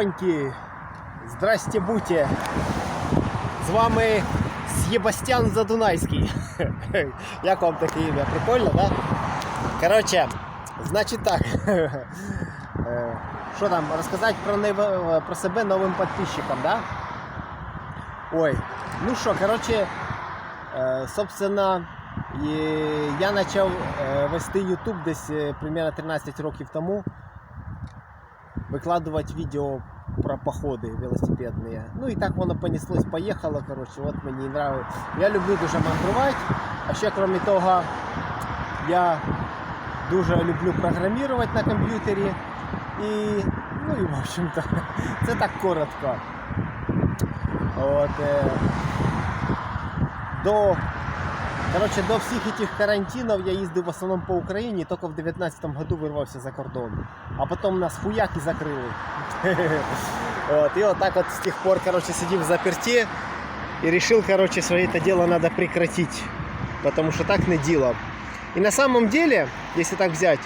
Опаньки! Здрасте будьте! З вами Єбастян Задунайський. Як вам таке ім'я? Прикольно, да? Коротше, значить так. Е, Що там, розказати про, нев- про себе новим підписчикам, да? Ой, ну що, коротше, е, собственно, я почав е, вести YouTube десь примерно 13 років тому. Викладувати відео про походи велосипедні. Ну і так воно понеслось, поїхало. Коротше, от мені нравиться. Я люблю дуже мандрувати. А ще крім того, я дуже люблю програмувати на комп'ютері. І, ну і в общем-то, це так коротко. От, е, до, короче, до всіх этих карантинів я їздив в основному по Україні, тільки в 19-му году вирвався за кордон. А потім нас хуяк і закрили. От, і отак от з тих пор короче, сидів в заперті і вирішив, короче, своє це діло треба прекратити. Потому що так не діло. І на самом деле, если так взять,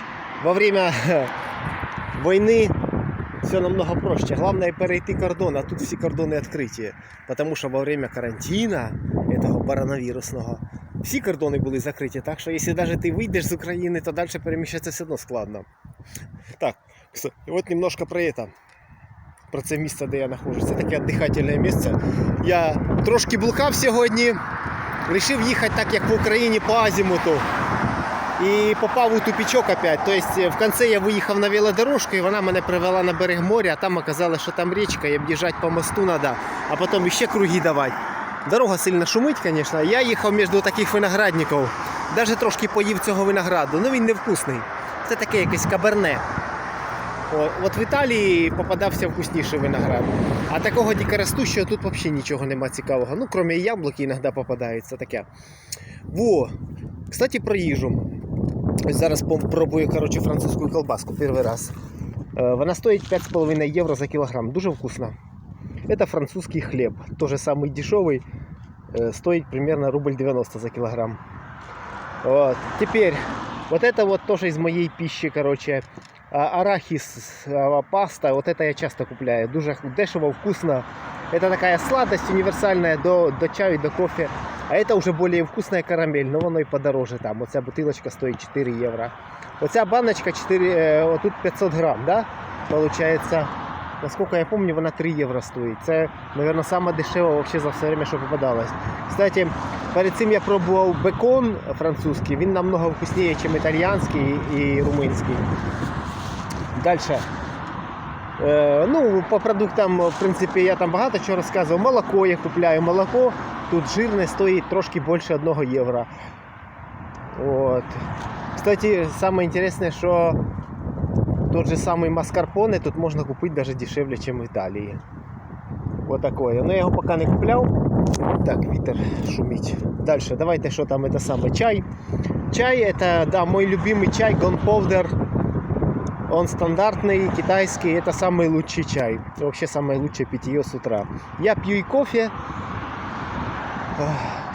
во время войны все намного проще. Главное перейти кордон, а тут всі кордони відкриті. Тому що во время карантина этого коронавірусного всі кордони були закриті. Так що якщо навіть ти вийдеш з України, то далі переміщатися все одно складно. Так, кстати, от немножко про это. Про це місце, де я знаходжусь. Це таке віддихательне місце. Я трошки блукав сьогодні. Рішив їхати так, як в Україні по азімуту. І попав у тупічок опять. Тобто в кінці я виїхав на велодорожку, і вона мене привела на берег моря, а там оказалось, що там річка, і об'їжджати по мосту треба, а потім ще круги давати. Дорога сильно шумить, звісно. Я їхав між таких виноградників. Навіть трошки поїв цього винограду. Ну він невкусний. Це таке якесь каберне. О, от в Італії попадався вкусніший виноград. А такого дикоростущого тут взагалі нічого нема цікавого. Ну, крім яблуки іноді попадається таке. Во. Кстати, про їжу. Ось зараз пробую коротше, французьку колбаску перший раз. Е, Вона стоїть 5,5 євро за кілограм. Дуже вкусно. Это французский хлеб. Тоже самый дешевый. э, Стоит примерно рубль 90 за килограмм. Вот. Теперь, вот это вот тоже из моей пищи, короче. а, Арахис, а, паста, вот это я часто купляю. Дуже дешево, вкусно. Это такая сладость универсальная до, до чаю, до кофе. А это уже более вкусная карамель, но воно и подороже там. Оця бутылочка стоит 4 евро. Оця баночка 4, э, вот тут 500 грамм, да? Получается, насколько я помню, вона 3 євро стоїть. Це, мабуть, саме дешево за все время, що попадалось. Кстати, перед цим я пробував бекон французький, він намного вкусніше, ніж італійський і румунський. Дальше. Е, ну, по продуктам, в принципі, я там багато чого розказував. Молоко я купляю. Молоко тут жирне стоїть трошки більше 1 євро. От. Кстати, саме інтересне, що тот же самый маскарпоне тут можно купить даже дешевле, чем в Италии. Вот такое. Но я его пока не куплял. Так, ветер шумить. Дальше, давайте, что там это самый чай. Чай это, да, мой любимый чай, Gunpowder. Он стандартный, китайский, это самый лучший чай. Вообще самое лучшее питье с утра. Я пью и кофе.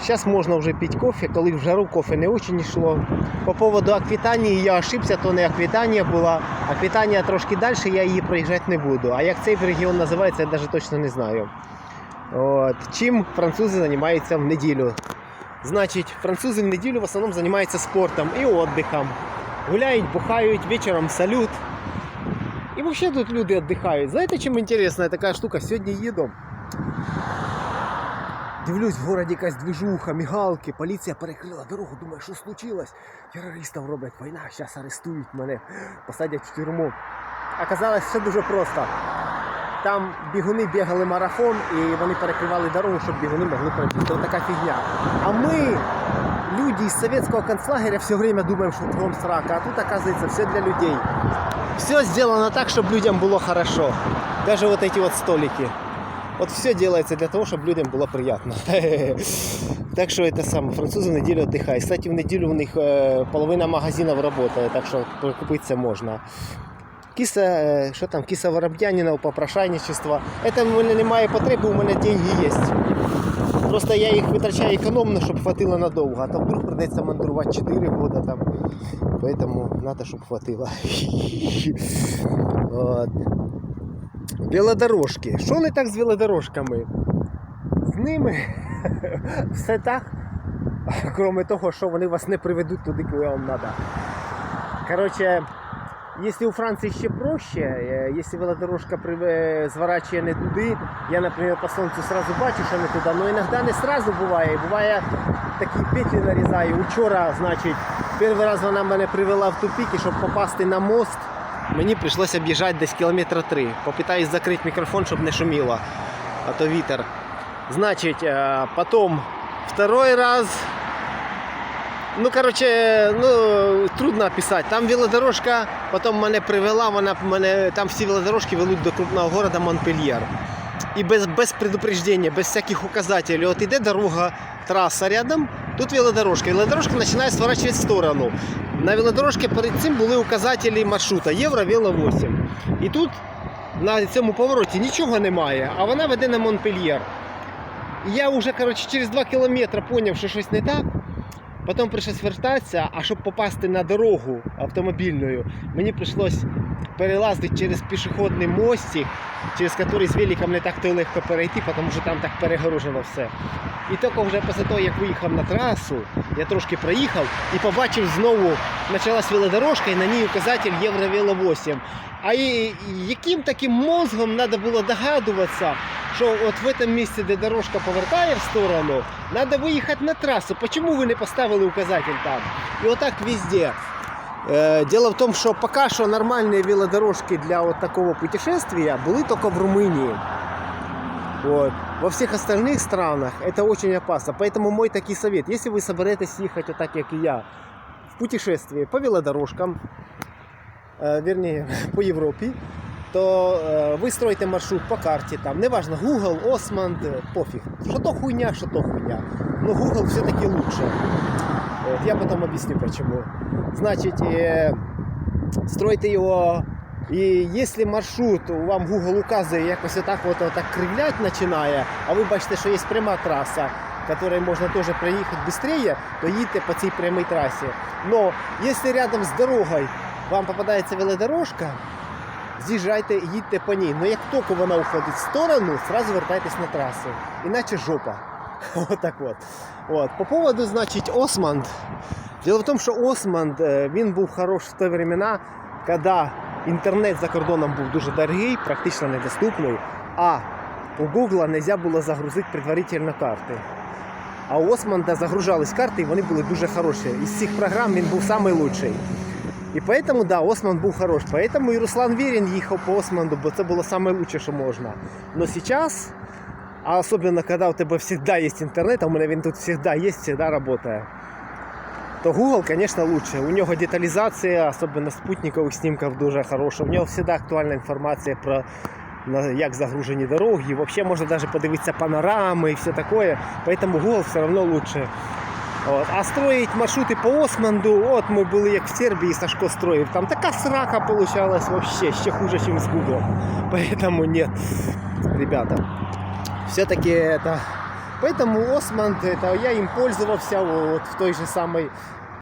Сейчас можно уже пить кофе, коли в жару кофе не очень шло. По поводу Аквітанії я ошибся, то не Аквітанія була. Аквітанія трошки далі, я її проїжджати не буду. А як цей регіон називається, я навіть точно не знаю. От. Чим французи займаються в неділю? Значить, французи в неділю в основному займаються спортом і віддихом. Гуляють, бухають, вечором салют. І взагалі тут люди віддихають. Знаєте, чим інтересна така штука? Сьогодні їду. Дивлюсь, в городі якась движуха, мігалки, поліція перекрила дорогу, думаю, що случилось? Терористів роблять війна, зараз арестують мене, посадять в тюрму. Оказалось, все дуже просто. Там бігуни бігали марафон і вони перекривали дорогу, щоб бігуни могли пройти. Це така фігня. А ми, люди из советского концлагеря, все время думаем, что кругом срака, а тут оказывается все для людей. Все сделано так, чтобы людям было хорошо. Даже вот эти вот столики. Вот все делается для того, чтобы людям было приятно. Так что это самое. Французы в неделю отдыхают. Кстати, в неделю у них э, половина магазинов работает, так что купиться можно. Киса, е, що там, киса Вороб'янина, попрошайничество. Це в мене немає потреби, у мене деньги є. Просто я їх витрачаю економно, щоб хватило надовго. А то вдруг придеться мандрувати 4 роки там. Поэтому треба, щоб хватило. От. Велодорожки. Що не так з велодорожками? З ними все так. Кроме того, що вони вас не приведуть туди, куди вам треба. Коротше, якщо у Франції ще проще, е, якщо велодорожка зворачує не туди, я, наприклад, по сонцю сразу бачу, що не туди, але іноді не сразу буває. Буває такі петлі нарізаю. Учора, значить, перший раз вона мене привела в тупик, і щоб попасти на мост, мені прийшлося об'їжджати десь кілометра три. Попитаюсь закрити мікрофон, щоб не шуміло, а то вітер. Значить, е, потім второй раз. Ну, короче, ну, трудно описать. Там велодорожка, потом мене привела, вона мене, там всі велодорожки ведуть до крупного города Монпельєр. І без, без предупреждения, без всяких указателей. От іде дорога, траса рядом, тут велодорожка. Велодорожка починає сворачивать в сторону. На велодорожці перед цим були указателі маршрута Євро Вело 8. І тут на цьому повороті нічого немає, а вона веде на Монпельєр. Я вже коротше, через 2 кілометри зрозумів, що щось не так. Потім прийшлось вертатися, а щоб попасти на дорогу автомобільною, мені прийшлось перелазити через пішохідний мостик, через який з великом не так то легко перейти, тому що там так перегорожено все. І тільки вже після того, як виїхав на трасу, я трошки проїхав і побачив знову, почалась велодорожка і на ній указатель Євровело 8. А і яким таким мозгом треба було догадуватися, що от в этом місці, де дорожка повертає в сторону, треба виїхати на трасу. Почему ви не поставили указатель там? І отак везде. Е, Дело в том, что пока что нормальные велодорожки для вот такого путешествия были только в Румынии. Вот. Во всех остальных странах это очень опасно. Поэтому мой такой совет, если вы соберетесь ехать вот так, как и я, в путешествие по велодорожкам, э, вернее, по Европе, то э, вы строите маршрут по карте, там, неважно, Google, Osmand, э, пофиг. Что то хуйня, что то хуйня. Но Google все-таки лучше. Вот, я потом объясню почему. Значит, э, стройте его. І якщо маршрут вам Google указує якось отак, от, отак кривлять починає, а ви бачите, що є пряма траса, якою можна теж проїхати швидше, то їдьте по цій прямій трасі. Но якщо рядом з дорогою вам попадається велодорожка, з'їжджайте і їдьте по ній. Но як тільки вона уходить в сторону, сразу вертайтесь на трасу. Іначе жопа. Вот так вот. Вот. По поводу, значить, Османд. Дело в тому, що Османд е, він був хорош в ті времена, коли інтернет за кордоном був дуже дорогий, практично недоступний, а у Google не можна було загрузити предварительно карти. А у Османда загружались карти, і вони були дуже хороші. Із цих програм він був найкращий. І поэтому, да, Осман був хорош. Поэтому і Руслан Вірін їхав по Османду, бо це було найкраще, що можна. Но сейчас, а особенно когда у тебя всегда есть интернет, а у меня він тут всегда есть, всегда работает, то Google, конечно, лучше. У нього деталізація, особенно спутникових снимків дуже хороша. У нього всегда актуальна інформація про на- як загружені дороги. І взагалі можна навіть подивитися панорами і все такое. Поэтому Google все равно лучше. От. А строить маршрути по Османду, от ми були як в Сербії, Сашко строїв. Там така срака получалась вообще, ще хуже, ніж з Google. Поэтому нет, ребята. Все-таки это... Поэтому Османд, это я им пользовался вот в той же самой